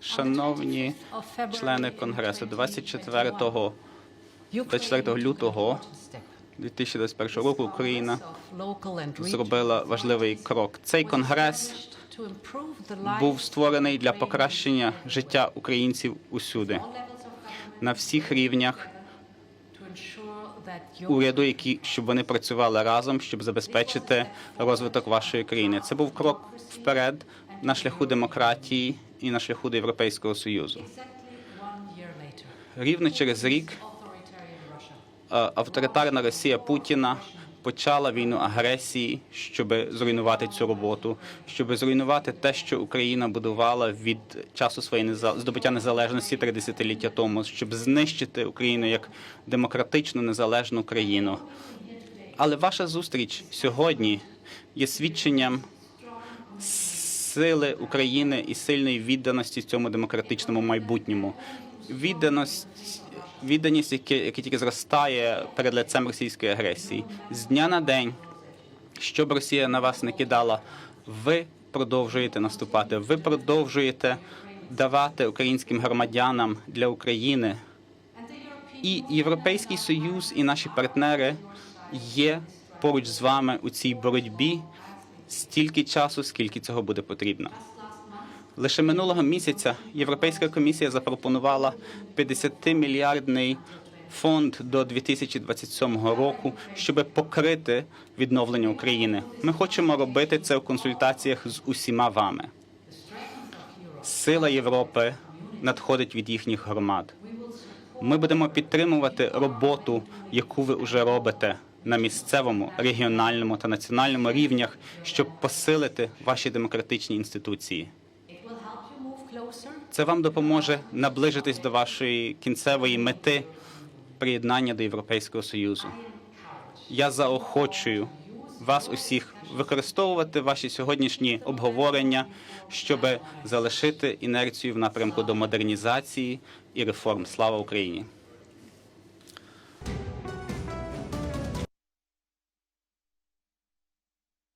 Шановні члени Конгресу, 24 24 лютого 2021 року Україна зробила важливий крок. Цей конгрес був створений для покращення життя українців усюди на всіх рівнях уряду, які щоб вони працювали разом, щоб забезпечити розвиток вашої країни. Це був крок вперед на шляху демократії і на шляху до Європейського союзу. Рівно через рік е, авторитарна Росія Путіна почала війну агресії, щоб зруйнувати цю роботу, щоб зруйнувати те, що Україна будувала від часу своєї здобуття незалежності три десятиліття тому, щоб знищити Україну як демократичну незалежну країну. Але ваша зустріч сьогодні є свідченням сили України і сильної відданості цьому демократичному майбутньому. Відданість, відданість, яка, яка тільки зростає перед лицем російської агресії. З дня на день, що б Росія на вас не кидала, ви продовжуєте наступати, ви продовжуєте давати українським громадянам для України. І Європейський Союз і наші партнери є поруч з вами у цій боротьбі стільки часу, скільки цього буде потрібно. Лише минулого місяця Європейська комісія запропонувала 50-мільярдний фонд до 2027 року, щоб покрити відновлення України. Ми хочемо робити це у консультаціях з усіма вами. Сила Європи надходить від їхніх громад. Ми будемо підтримувати роботу, яку ви вже робите на місцевому, регіональному та національному рівнях, щоб посилити ваші демократичні інституції. Це вам допоможе наближитись до вашої кінцевої мети приєднання до Європейського Союзу. Я заохочую вас усіх використовувати ваші сьогоднішні обговорення, щоб залишити інерцію в напрямку до модернізації і реформ. Слава Україні!